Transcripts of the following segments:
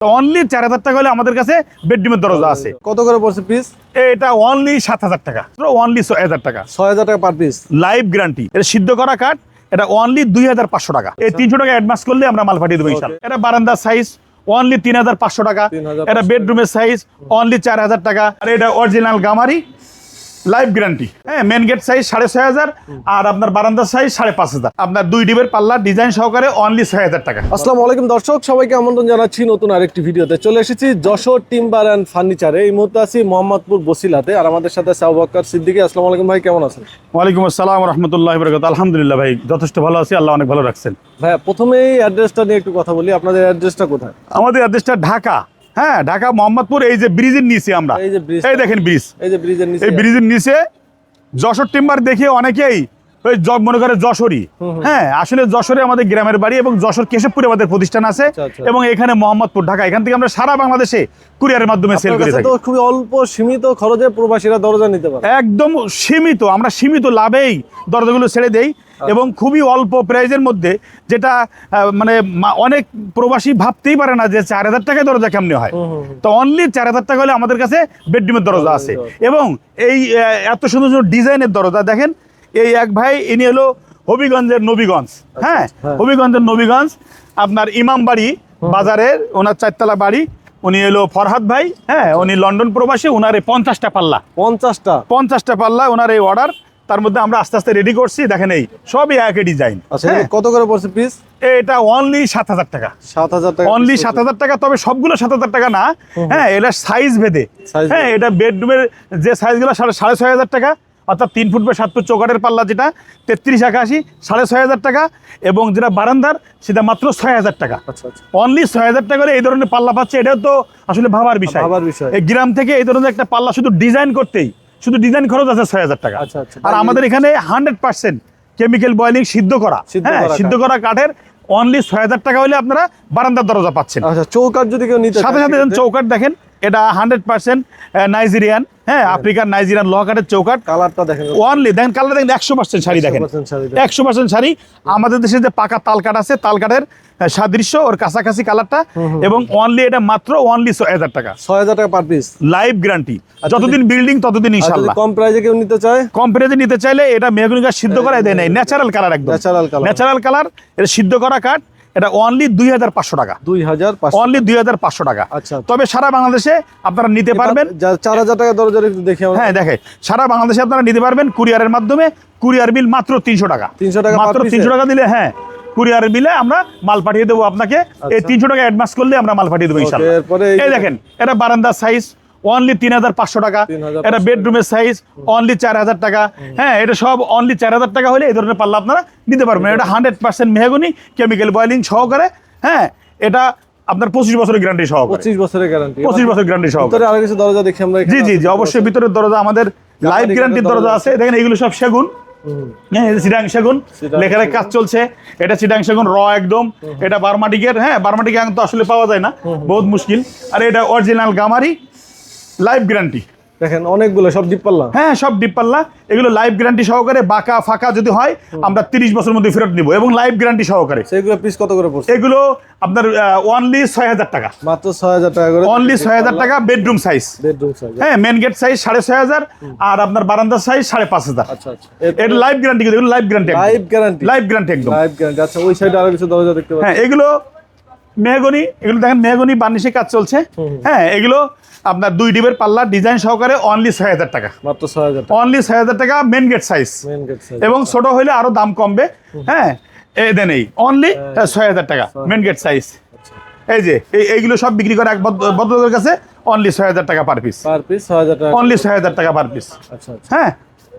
Only চার হাজার টাকা হলে আমাদের কাছে বেডরুমের দরজা আছে। কত করে পড়ছে পিস এটা অনলি সাত হাজার টাকা। অনলি ছয় হাজার টাকা। ছয় হাজার টাকা পার পিস লাইভ গ্যারান্টি এটা সিদ্ধ করা কাঠ এটা অনলি দুই হাজার পাঁচশো টাকা। এই তিনশো টাকা অ্যাডভান্স করলে আমরা মাল পাঠিয়ে দেবো ইনশাল্লাহ এটা বারান্দার সাইজ অনলি তিন হাজার পাঁচশো টাকা। 3,500 এটা বেডরুমের সাইজ অনলি চার হাজার টাকা। আর এটা অরিজিনাল গামারি। লাইভ গ্যারান্টি হ্যাঁ মেন গেট সাইজ সাড়ে ছয় হাজার আর আপনার বারান্দার সাইজ সাড়ে পাঁচ হাজার। আপনার দুই ডিবের পাল্লা ডিজাইন সহকারে অনলি ছয় হাজার টাকা। আসসালামু আলাইকুম দর্শক সবাইকে আমন্ত্রণ জানাচ্ছি নতুন আরেকটি ভিডিওতে। চলে এসেছি যশোর টিম্বার অ্যান্ড ফার্নিচারে এই মুহূর্তে আছি মোহাম্মদপুর বসিলাতে আর আমাদের সাথে সাহবাক্কর সিদ্দিকি। আসসালামু আলাইকুম ভাই কেমন আছেন? ওয়ালাইকুম আসসালাম রহমতুল্লাহ বরকত আলহামদুলিল্লাহ ভাই যথেষ্ট ভালো আছি। আল্লাহ অনেক ভালো রাখছেন। ভাইয়া প্রথমেই অ্যাড্রেসটা নিয়ে একটু কথা বলি। আপনাদের অ্যাড্রেসটা কোথায়? আমাদের অ্যাড্রেসটা ঢাকা। হ্যাঁ ঢাকা মোহাম্মদপুর এই যে ব্রিজের নিচে আমরা। এই যে ব্রিজ এই দেখেন ব্রিজ। এই যে ব্রিজের নিচে। এই ব্রিজের নিচে যশোর টিম্বার দেখে অনেকেই ওই মনে করে যশোরই। হ্যাঁ আসলে যশোরে আমাদের গ্রামের বাড়ি এবং যশোর কেশবপুরে আমাদের প্রতিষ্ঠান আছে আচ্ছা, আচ্ছা। এবং এখানে মোহাম্মদপুর ঢাকা। এখান থেকে আমরা সারা বাংলাদেশে কুরিয়ারের মাধ্যমে সেল করে থাকি। খুবই অল্প সীমিত খরচে প্রবাসীরা দরজা নিতে পারে। একদম সীমিত আমরা সীমিত লাভেই দরজাগুলো ছেড়ে দেই এবং খুবই অল্প প্রাইজের মধ্যে যেটা মানে অনেক প্রবাসী ভাবতেই পারে না যে চার হাজার টাকায় দরজা কেমনি হয়। তো অনলি চার হাজার টাকা হলে আমাদের কাছে বেডরুমের দরজা আছে। এবং এই এত সুন্দর সুন্দর ডিজাইনের দরজা দেখেন এই এক ভাই ইনি হলো হবিগঞ্জের নবীগঞ্জ হ্যাঁ? হ্যাঁ। হবিগঞ্জের নবীগঞ্জ আপনার ইমামবাড়ি বাজারের ওনার চারতলা বাড়ি উনি হলো ফরহাদ ভাই হ্যাঁ? উনি লন্ডন প্রবাসী ওনার এই পঞ্চাশটা পাল্লা। পঞ্চাশটা? পঞ্চাশটা পাল্লা ওনার এই অর্ডার তার মধ্যে আমরা আস্তে আস্তে রেডি করছি দেখেন এই সবই একই ডিজাইন আচ্ছা কত করে পড়ছে পিস এটা অনলি সাত হাজার টাকা। সাত হাজার টাকা অনলি সাত হাজার টাকা তবে সবগুলো সাত হাজার টাকা না হ্যাঁ এটা সাইজ ভেদে। হ্যাঁ এটা বেডরুমের যে সাইজগুলো সাড়ে সাড়ে ছয় হাজার টাকা অর্থাৎ তিন ফুট বা সাত ফুট চৌকাটের পাল্লা যেটা তেত্রিশ একাশি সাড়ে ছয় হাজার টাকা এবং যেটা বারান্দার সেটা মাত্র ছয় হাজার টাকা। আচ্ছা আচ্ছা। অনলি ছয় হাজার টাকা করে এই ধরনের পাল্লা পাচ্ছে এটাও তো আসলে ভাবার বিষয়। ভাবার বিষয়। এই গ্রাম থেকে এই ধরনের একটা পাল্লা শুধু ডিজাইন করতেই শুধু ডিজাইন খরচ আছে ছয় হাজার টাকা। আচ্ছা, আচ্ছা। আর আমাদের এখানে হান্ড্রেড পার্সেন্ট কেমিক্যাল বয়েলিং সিদ্ধ করা। হ্যাঁ সিদ্ধ করা কাঠের অনলি ছয় হাজার টাকা হলে আপনারা বারান্দার দরজা পাচ্ছেন। আচ্ছা চৌকাট যদি কেউ নিতে সাথে সাথে চৌকাট দেখেন এটা হান্ড্রেড পার্সেন্ট নাইজেরিয়ান হ্যাঁ আফ্রিকান নাইজেরিয়ান ল কাঠের চৌকাট কালারটা দেখেন। অনলি দেখেন কালার দেখেন একশো পার্সেন্ট শাড়ি দেখেন। 100% শাড়ি দেখেন। একশো পার্সেন্ট শাড়ি। আমাদের দেশে যে পাকা তাল কাঠ আছে তাল কাঠের সাদৃশ্য ওর কাছাকাছি কালারটা এবং অনলি এটা মাত্র অনলি ছয় হাজার টাকা। ছয় হাজার টাকা পার পিস লাইভ গ্যারান্টি যতদিন বিল্ডিং ততদিন ইনশাল্লাহ। কম প্রাইজে কেউ নিতে চায়? কম্পারেজে নিতে চাইলে এটা মেহগুনি গাছ সিদ্ধ করা দেয় নাই। ন্যাচারাল কালার একদম। Natural colour। ন্যাচারাল কালার এটা সিদ্ধ করা কাঠ। এটা অনলি দুই হাজার পাঁচশো টাকা। দুই হাজার অনলি দুই হাজার পাঁচশো টাকা। আচ্ছা। তবে সারা বাংলাদেশে আপনারা নিতে পারবেন। চার হাজার টাকা একটু দেখে হ্যাঁ দেখে সারা বাংলাদেশে আপনারা নিতে পারবেন কুরিয়ারের মাধ্যমে। কুরিয়ার বিল মাত্র তিনশো টাকা। 300 টাকা মাত্র তিনশো টাকা দিলে হ্যাঁ কুরিয়ার বিলে আমরা মাল পাঠিয়ে দেবো আপনাকে। এই আচ্ছা। তিনশো টাকা অ্যাডভান্স করলে আমরা মাল পাঠিয়ে দেবো এই দেখেন এটা বারান্দার সাইজ অনলি তিন হাজার পাঁচশো টাকা। 3,500 এটা বেডরুমের সাইজ অনলি চার হাজার টাকা। হ্যাঁ এটা সব অনলি চার হাজার টাকা হলে এই ধরনের পাল্লা আপনারা নিতে পারবেন। এটা হান্ড্রেড পার্সেন্ট মেহগুনি কেমিক্যাল বয়েলিং সহকারে। হ্যাঁ এটা আপনার পঁচিশ বছরের গ্যারান্টি সহকারে। পঁচিশ বছরের গ্যারান্টি পঁচিশ বছর গ্যারান্টি সহকারে। ভিতরে আরও কিছু দরজা দেখি আমরা জি জি জি অবশ্যই ভিতরের দরজা আমাদের লাইভ গ্যারান্টির দরজা আছে। দেখেন এগুলো সব সেগুন। হ্যাঁ চিটাং সেগুন লেখার কাজ চলছে। এটা চিটাং সেগুন র একদম। এটা বারমাটিকের হ্যাঁ বারমাটিক তো আসলে পাওয়া যায় না। বহুত মুশকিল। আর এটা অরিজিনাল গামারি। লাইভ গ্যারান্টি দেখেন অনেকগুলো সব ডিপ পাল্লা। হ্যাঁ সব ডিপ পাল্লা। এগুলো লাইভ গ্যারান্টি সহকারে বাঁকা ফাঁকা যদি হয় আমরা তিরিশ বছর মধ্যে ফেরত নিব এবং লাইভ গ্যারান্টি সহকারে। সেইগুলো পিস কত করে পড়ছে? এগুলো আপনার অনলি ছয় হাজার টাকা। মাত্র ছয় হাজার টাকা করে অনলি ছয় হাজার টাকা বেডরুম সাইজ বেডরুম সাইজ হ্যাঁ মেন গেট সাইজ সাড়ে ছয় হাজার আর আপনার বারান্দার সাইজ সাড়ে পাঁচ হাজার। আচ্ছা আচ্ছা। এটা লাইভ গ্যারান্টি কিন্তু life guarantee life guarantee life guarantee একদম। লাইভ গ্যারান্টি আচ্ছা ওই সাইডে আরও কিছু দরজা দেখতে হ্যাঁ এগুলো মেহগনি এগুলো দেখেন মেহগনি বার্নিশে কাজ চলছে। হ্যাঁ এগুলো আপনার দুই ডিবের পাল্লা ডিজাইন সহকারে অনলি ছয় হাজার টাকা। মাত্র ছয় হাজার টাকা। অনলি ছয় হাজার টাকা মেন গেট সাইজ এবং ছোট হইলে আরও দাম কমবে। হ্যাঁ এই দেন এই অনলি ছয় হাজার টাকা মেন গেট সাইজ এই যে এই এইগুলো সব বিক্রি করে এক ভদ্রলোকের কাছে অনলি ছয় হাজার টাকা পার পিস পার পিস ছয় হাজার টাকা। অনলি ছয় হাজার টাকা পার পিস আচ্ছা আচ্ছা। হ্যাঁ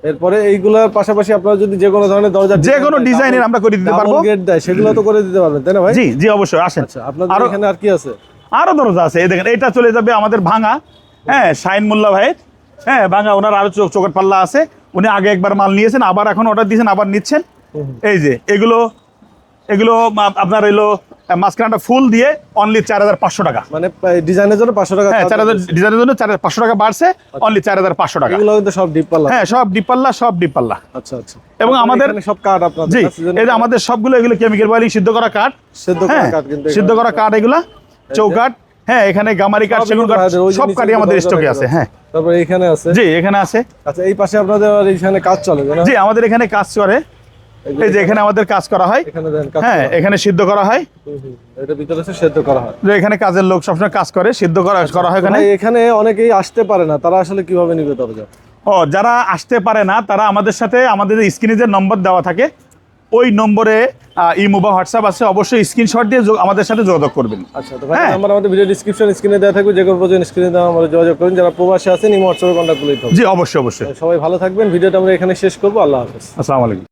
এরপরে এইগুলোর পাশাপাশি আপনারা যদি যে কোনো ধরনের দরজা যে কোনো ডিজাইনের আমরা করে দিতে পারব। গেট দেয় সেগুলো তো করে দিতে পারবেন তাই না ভাই? জি জি অবশ্যই আসেন। আচ্ছা আপনাদের এখানে আর কি আছে? আরও দরজা আছে এই দেখেন এটা চলে যাবে আমাদের ভাঙা। হ্যাঁ শাইন মোল্লা ভাই হ্যাঁ ভাঙা ওনার আরও চো- চোখের পাল্লা আছে। উনি আগে একবার মাল নিয়েছেন আবার এখন অর্ডার দিয়েছেন আবার নিচ্ছেন। এই যে এগুলো এগুলো আপনার এলো মাঝখানটা ফুল দিয়ে অনলি চার হাজার পাঁচশো টাকা। মানে ডিজাইনের জন্য পাঁচশো টাকা হ্যাঁ চার হাজার ডিজাইনের জন্য চার হাজার পাঁচশো টাকা বাড়ছে অনলি চার হাজার পাঁচশো টাকা। এগুলো কিন্তু সব ডিপ পাল্লা হ্যাঁ সব ডিপ পাল্লা সব ডিপ পাল্লা আচ্ছা আচ্ছা। এবং আমাদের- সব কাঠ আপনাদের জি এই যে আমাদের সবগুলো এগুলো কেমিক্যাল বয়েলিং সিদ্ধ করা কাঠ সেদ্ধ করা হ্যাঁ কাঠ কিন্তু সিদ্ধ করা কাঠ এগুলা চৌকাঠ হ্যাঁ এখানে গামারি কাঠ সেগুন কাঠ সব কাঠই আমাদের স্টকে আছে হ্যাঁ। তারপরে এখানে আছে। জি এখানে আছে। আচ্ছা এই পাশে আপনাদের এখানে কাজ চলে জি আমাদের এখানে কাজ করে। এই যে এখানে আমাদের কাজ করা হয়। হ্যাঁ এখানে সিদ্ধ করা হয়। হয়। এখানে কাজের লোক সবসময় কাজ করে সিদ্ধ করা করা হয় এখানে। এখানে অনেকেই আসতে পারে না তারা আসলে কীভাবে নিবে দরজা? ও যারা আসতে পারে না তারা আমাদের সাথে আমাদের স্ক্রিনে যে নম্বর দেওয়া থাকে ওই নম্বরে ইমো বা হোয়াটসঅ্যাপ আছে অবশ্যই স্ক্রিনশট দিয়ে আমাদের সাথে যোগাযোগ করবেন। আচ্ছা তো হ্যাঁ। নাম্বার আমাদের ভিডিও ডিসক্রিপশন স্ক্রিনে দেওয়া থাকবে যে কোনো প্রয়োজন স্ক্রিনে দেওয়া আমাদের যোগাযোগ করুন। যারা প্রবাসী আছেন ইমো হোয়াটসঅ্যাপে কন্ট্যাক্ট করলেই হবে। জি অবশ্যই অবশ্যই। সবাই ভালো থাকবেন ভিডিওটা আমরা এখানে শেষ করব আল্লাহ হাফেজ। আসসালামু আলাইকুম।